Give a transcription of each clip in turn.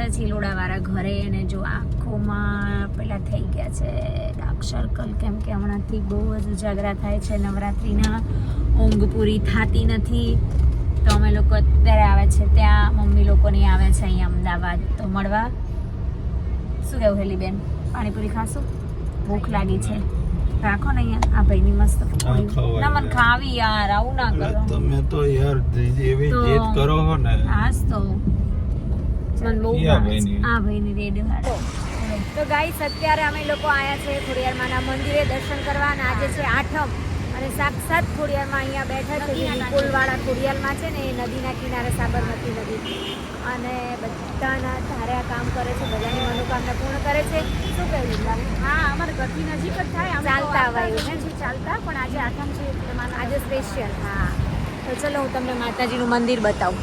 છે ચિલોડા વાળા ઘરે અને જો આંખોમાં પેલા થઈ ગયા છે ડાર્ક સર્કલ કેમ કે હમણાંથી બહુ જ ઉજાગરા થાય છે નવરાત્રિના ઊંઘ પૂરી થતી નથી. તો અમે લોકો અત્યારે આવે છે ત્યાં મમ્મી લોકોની આવે છે અહીંયા અમદાવાદ. તો મળવા. શું કહેવું હેલી બેન પાણીપુરી ખાશું? ભૂખ લાગી છે. રાખો ને અહીંયા. આ ભાઈની મસ્ત ના મને ખાવી યાર આવું ના કરો. તમે તો યાર એવી જીત કરો ને. આજ તો મને બહુ આ છે. ભાઈની. રેડ વાળા. તો ગાઈસ અત્યારે અમે લોકો આયા છે ખોડિયારમાંના મંદિરે દર્શન કરવા અને આજે છે આઠમ. અને સાક્ષાત ખોડિયારમાં અહીંયા બેઠા છે જે વિપુલવાળા ખોડિયારમાં છે ને એ નદીના કિનારે સાબરમતી નદી. અને બધાના ધાર્યા કામ કરે છે બધાની મનોકામના પૂર્ણ કરે છે. શું કહેવું હા અમારે ઘરથી નજીક જ થાય અમે ચાલતા આવ્યું હોઈએ ચાલતા પણ આજે આઠમ છે આજે સ્પેશિયલ હા. તો ચલો હું તમને માતાજીનું મંદિર બતાવું.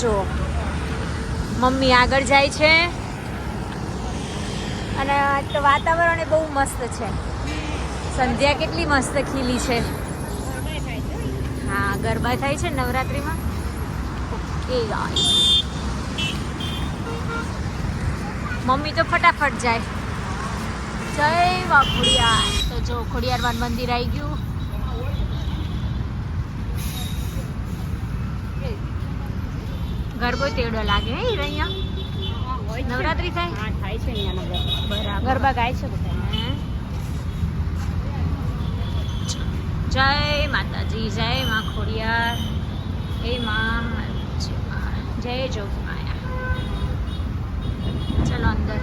જો મમ્મી આગળ જાય છે. અને તો વાતાવરણ એ બહુ મસ્ત છે. સંધ્યા કેટલી મસ્ત ખીલી છે. હા, ગરબા થાય છે નવરાત્રિમાં? ઓકે મમ્મી તો ફટાફટ જાય. જય વાઘોડિયાર તો જો, ખોડિયારવાન મંદિર આવી ગયું. ગરબો તેડો લાગે હે ઈ અહીંયા હોય છે. નવરાત્રી થાય હા થાય છે અહીંયા નવરાત્રી. બરાબર ગરબા ગાય છે બધા હે? જય માતાજી જય માં ખોડિયાર હે માં જય માં. જય જોગમાયા ચલો અંદર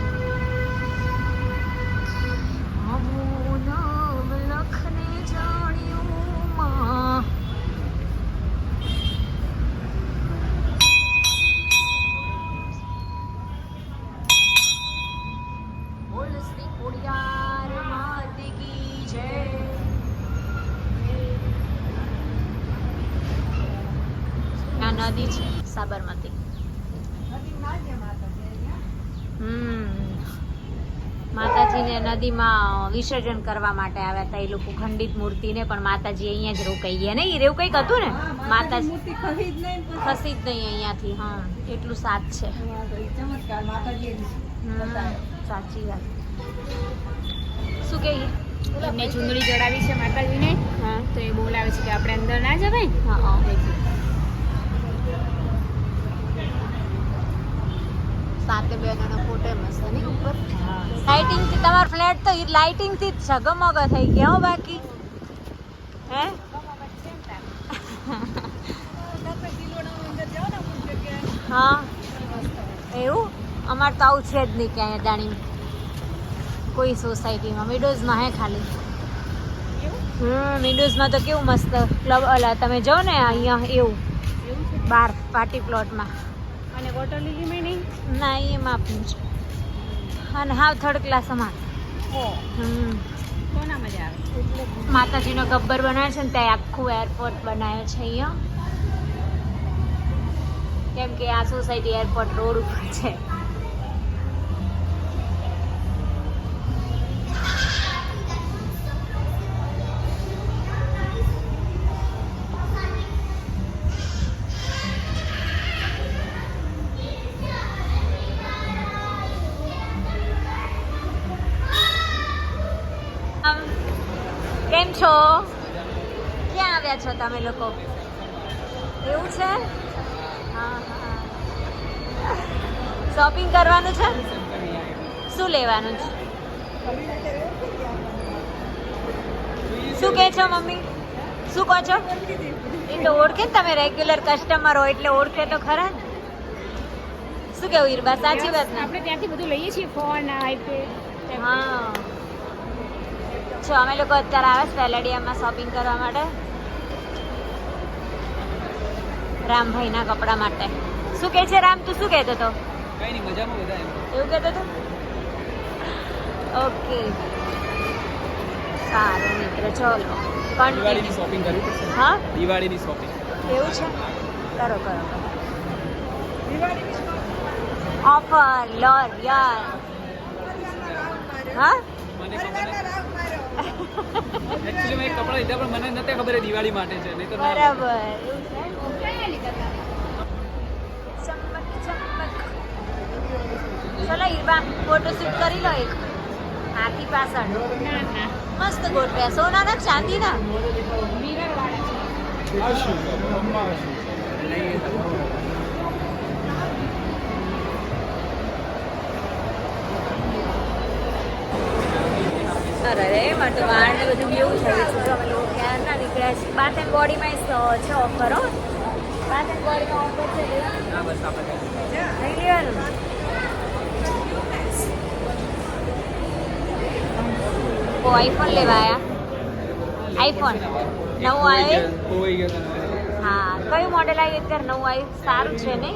આવું નામ લખને જાણ્યું માં બોલ શ્રી ખોડિયાર માત કી જય આ નદી છે સાબરમતી હમ માતાજીને નદીમાં વિસર્જન કરવા માટે આવ્યા હતા એ લોકો ખંડિત મૂર્તિને પણ માતાજી અહીંયા જ રોકાઈ ગયા. નહીં એવું કંઈક હતું ને? માતાજી મૂર્તિ જ નહીં ખસી જ નહીં અહીંયાથી હા એટલું સાત છે. ચમત્કાર માતાજી હમ, સાચી વાત. શું કે એમને ચુંદડી ચડાવી છે માતાજીને. હા. તો એ બોલાવે છે કે આપણે અંદર ના જવાય? હા સાતે બહેનોનો ફોટો મસ્ત નહીં ઉપર. લાઇટિંગથી તમારો ફ્લેટ તો લાઇટિંગથી જ ઝગમગ થઈ ગયા હો બાકી. હે? હા, એવું? અમારે તો આવું છે જ નહીં ક્યાંય જાણી કોઈ સોસાયટીમાં વિડોઝમાં હે ખાલી. હમ વિડોઝમાં તો કેવું મસ્ત. ક્લબ અલા, તમે જો ને અહીંયા એવું? બાર પાર્ટી પ્લોટમાં વોટર લીલીમાં નહીં ના એ માપનું છે. અને હાવ થર્ડ ક્લાસ અમાર. હો. હમ. મજા આવે? માતાજીનો ગબ્બર બનાવ્યો છે ને ત્યાં આખું એરપોર્ટ બનાવ્યો છે અહીંયા. કેમ કે આ સોસાયટી એરપોર્ટ રોડ ઉપર છે. શોપિંગ કરવાનું છે? શું લેવાનું છે? શું કહે છો મમ્મી? શું કહો છો? એ તો ઓળખે ને તમે રેગ્યુલર કસ્ટમર હો એટલે ઓળખે તો ખરા ને? શું કેવું ઈરબા? સાચી વાત ને? આપણે ત્યાંથી બધું લઈએ છીએ ફોન આઈપેડ હા. જો અમે લોકો અત્યારે આવે છે વેલેડિયામાં શોપિંગ કરવા માટે. રામભાઈના કપડા માટે. શું કહે છે રામ? તું શું કહેતો હતો? કઈ નહીં મજામાં બધા એવું કહેતો હતો? ઓકે. સારું મિત્ર ચલો. દિવાળીની શોપિંગ કરવી પડશે. હા? દિવાળીની શોપિંગ એવું છે? કરો કરો ઓફર યાર. હા? મને કપડાં લીધા પણ મને નથી ખબર દિવાળી માટે છે નહીં તો. બરાબર. ચલો ઈરબા ફોટોશૂટ કરી લો એક. હાથી પાછળ. ના ના. મસ્ત ગોઠવ્યા સોનાના ના ચાંદી ના? વાળા છે. અરે વાળ ને બધું કેવું થયું છે. અમે લોકો ક્યારના નીકળ્યા છીએ બાથ એન્ડ બોડીમાં છે ઓફર હો. બાથ એન્ડ બોડીમાં ઓફર છે લેવાનું હા બસ આપણે નહીં લેવાનું ઓ આઈફોન લેવા આયા આઈફોન નવું આવ્યું? હા કયું મોડેલ આવ્યું અત્યારે? નવું આવ્યું? સારું છે ને?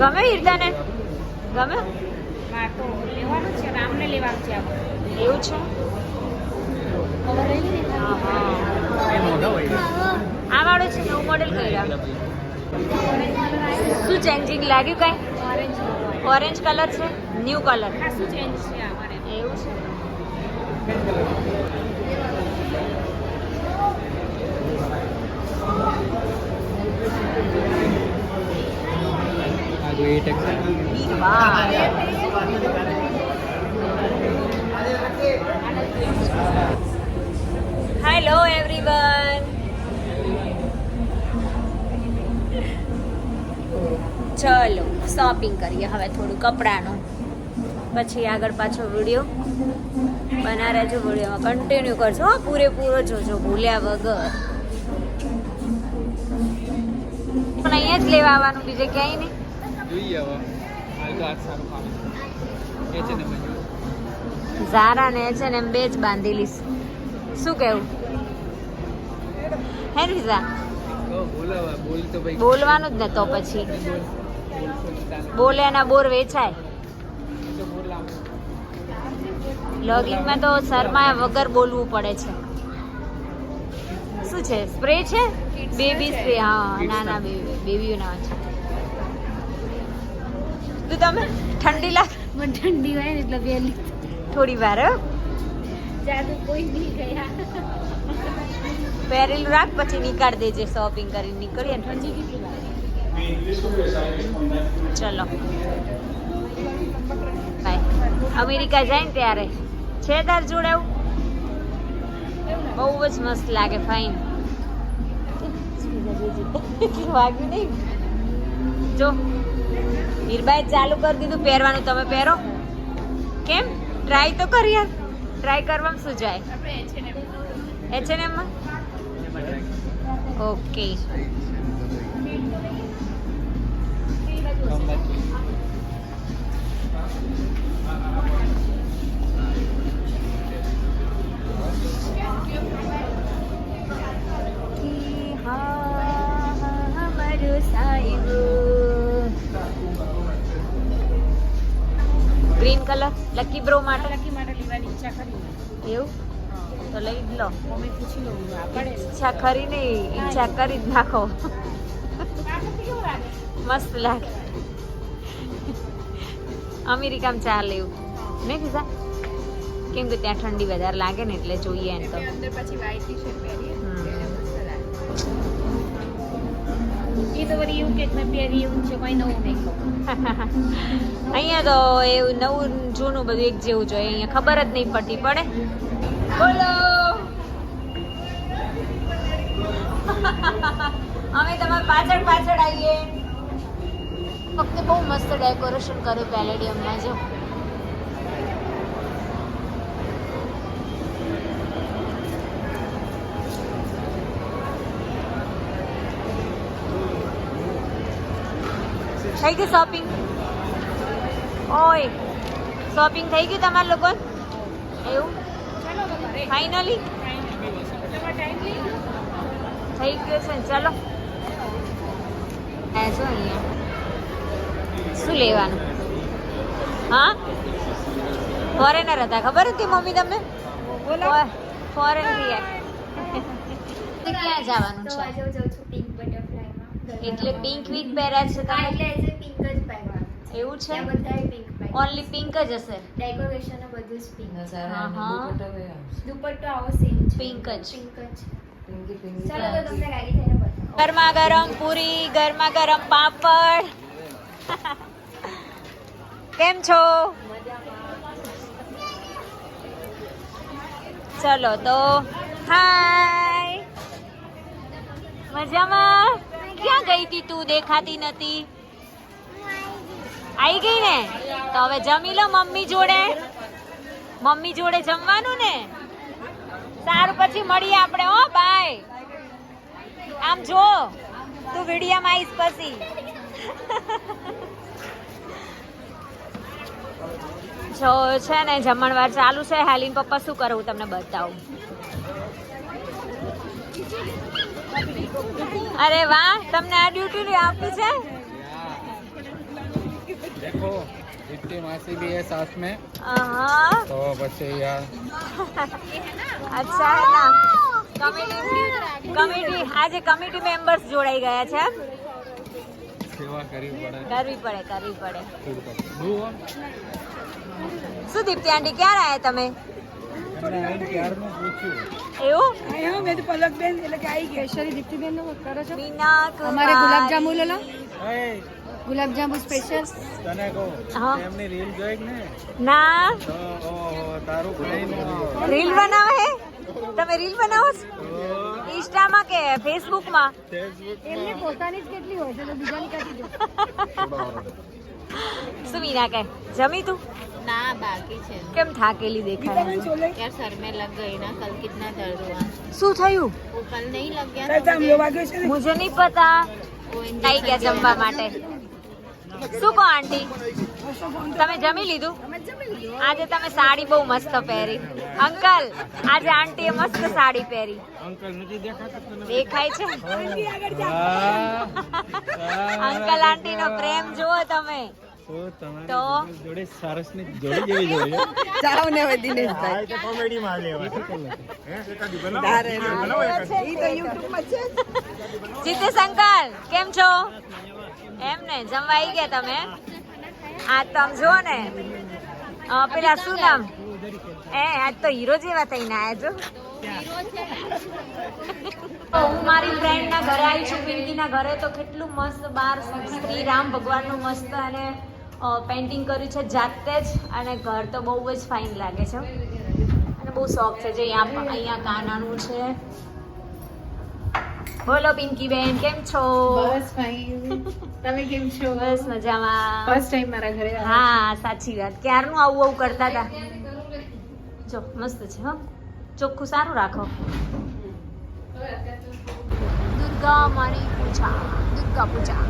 ગમે ઈર્દાને ગમે? હા તો લેવાનું છે રામને લેવાનું છે એવું છે? આ વાળું છે નવું મોડેલ કર્યા. શું ચેન્જિંગ લાગ્યું કઈ? ઓરેન્જ ઓરેન્જ કલર છે? ન્યૂ કલર શું ચેન્જ છે એવું છે. હેલો એવરીવન ચલો શોપિંગ કરીએ હવે થોડું કપડાનું. પછી આગળ પાછો વીડિયો બના રહેજો વિડીયોમાં કન્ટિન્યુ કરજો હો પૂરેપૂરો જોજો ભૂલ્યા વગર. પણ અહીંયા જ લેવા આવવાનું બીજે ક્યાંય નહીં. ઝારા ને છે ને એમ બે જ બાંધી લઈશ શું કેવું? હે રીઝા? બોલવાનું જ ને તો પછી. બોલે એના બોર વેચાય. લોગિંગમાં લોગિંગમાં તો શરમાયા વગર બોલવું પડે છે. શું છે? સ્પ્રે છે? બેબી સ્પ્રે હા ના ના બેબી ના છે. તું તમે ઠંડી લાગે મને ઠંડી હોય ને એટલે વહેલી. થોડી વાર. જાદુ કોઈ નહીં ગયા. પહેરેલું રાખ પછી નીકાળ દેજે શોપિંગ કરીને નીકળીએ ઠંડી કેટલી વાર? ચલો. અમેરિકા જાય ને ત્યારે. છે તાર જોડે બહુ જ મસ્ત લાગે ફાઇન જો હીરબાઈ ચાલુ કરી દીધું પહેરવાનું. તમે પહેરો? કેમ? ટ્રાય તો કરી યાર ટ્રાય કરવામાં શું જાય? એચએનએમ એચ ઓકે લકી માટે? લકી માટે લેવાની ઈચ્છા ખરી એવું? તો લઈ જ લો. મમ્મી પૂછી લઉં આપણે ઈચ્છા ખરી નહીં ઈચ્છા કરી જ નાખો. મસ્ત લાગે. અમેરિકામાં ચાલે એવું નહીં કીધા કેમ કે ત્યાં ઠંડી વધારે લાગે ને એટલે જોઈએ એમ તો. પછી વ્હાઈટ ટી શર્ટ પહેરીએ એ તો વળી એવું કે એવું છે, કોઈ નવું નહીં અહીંયા તો એવું નવું, જૂનું બધું એક જેવું જોઈએ. અહીંયા ખબર જ નહીં પડતી, પડે? બોલો! અમે તમારે પાછળ પાછળ આવીએ. ફક્ત બહુ મસ્ત ડેકોરેશન કર્યું પેલેડિયમમાં જો. થઈ ગઈ શોપિંગ ઓય શોપિંગ થઈ ગયું તમારા લોકો એવું? ચાલો તો ઘરે ફાઇનલી તમારે ટાઈમ લઈ લો થઈ ગયું છે ને ચલો. આ જો અહીંયા. શું લેવાનું? હા? ફોરેનર હતા ખબર હતી મમ્મી તમને? બોલો. ફોરેનથી ક્યાં જવાનું તો છે આજે હું જાઉં છું પિંક બટરફ્લાયમાં એટલે પિંક વીક પહેર્યા છે તમે? એટલે આજે પિંક જ પહેરવાનું એવું છે? બધાએ પિંક પહેર્યું ઓનલી પિંક જ હશે? ડેકોરેશન બધું જ પિંક હશે હા દુપટ્ટો આવો સેમ છે. પિંક જ. પિંક જ. ચાલો તો તમને ગાડી થઈને બતાવો. ગરમા ગરમ પૂરી ગરમા ગરમ પાપડ. કેમ છો? ચલો તો હાય મજામાં? ક્યાં ગઈ હતી તું? દેખાતી નથી. આવી ગઈ ને? તો હવે જમી લો મમ્મી જોડે. મમ્મી જોડે જમવાનું ને? સારું, પછી મળીએ આપણે. હો, બાય. આમ જો, તું વિડીયામાં આવીશ પછી. જો, છે ને જમણવાર ચાલુ છે. હાલીન પપ્પા શું કરવું તમને બતાવું. અરે વાહ તમને આ ડ્યુટી આપી છે देखो इतनी मासी भी है साथ में હા तो પછી યાર અચ્છા હે ના કમિટી કમિટી આજે કમિટી મેમ્બર્સ જોડાઈ ગયા છે એમ? સેવા કરવી પડે કરવી પડે કરવી પડે ખૂબ જુઓ શું દીપ્તિ આંટી ક્યારે આવ્યા તમે એવું? આવ્યો મેં તો પલકબેન એટલે કે આવી ગઈ ઐશ્વરી દીપ્તિબેન નો કરો છો. અમારે ગુલાબજાંબુ લો ગુલાબજાંબુ સ્પેશિયલ તને કહું એમની રીલ જોઈ ને. ના તારું ખાઈને રીલ બનાવે હે? તમે રીલ બનાવો ઇન્સ્ટામાં કે ફેસબુકમાં એમની પોતાની જ કેટલી હોય છે તો બીજાની કાઢી દો. શું મીના કે જમી તું? ના બાકી છે. કેમ થાકેલી દેખાય યાર સર મે લગ ગઈ ના કલ કિતના દર્દ હુआ શું થયું? કલ નહીં લગ ગયા સર લો વાગ્યો છે મુજે નહીં પતા. આઈ ગયા જમવા માટે. શું કહો આંટી? તમે જમી લીધું. આજે તમે સાડી બહુ મસ્ત પહેરી. અંકલ આજે આંટીએ મસ્ત સાડી પહેરી. અંકલ નથી દેખાતા તને? દેખાય છે. અંકલ આંટી નો પ્રેમ જુઓ તમે. તો તમારી તો? જોડે સરસની જોડી જેવી જોઈએ જાઓ ને હવે દિનેશભાઈ. ઈ તો યુટ્યુબમાં છે જીતેશ અંકલ કેમ છો? એમ ને જમવા આવી ગયા તમે? આ તમે જુઓ ને. પેલા શું નામ? એ આજ તો હીરો જેવા થઈને આયા છો. તો હું મારી ફ્રેન્ડના ઘરે આવી છું પિંકીના ઘરે. તો કેટલું મસ્ત બાર શ્રી રામ ભગવાનનું મસ્ત અને પેન્ટિંગ કર્યું છે જાતે જ. અને ઘર તો બહુ જ ફાઇન લાગે છે. અને બહુ શોખ છે જે અહીંયા અહીંયા કાનાનું છે. બોલો પિંકી બેન કેમ છો? બસ ફાઈન તમે કેમ છો? બસ મજામાં. ફર્સ્ટ ટાઈમ મારા ઘરે હા સાચી વાત. ક્યારનું આવું આવું કરતા હતા? જો મસ્ત છે હા. ચોખ્ખું સારું રાખો. દુર્ગા મારી પૂજા દુર્ગા પૂજા.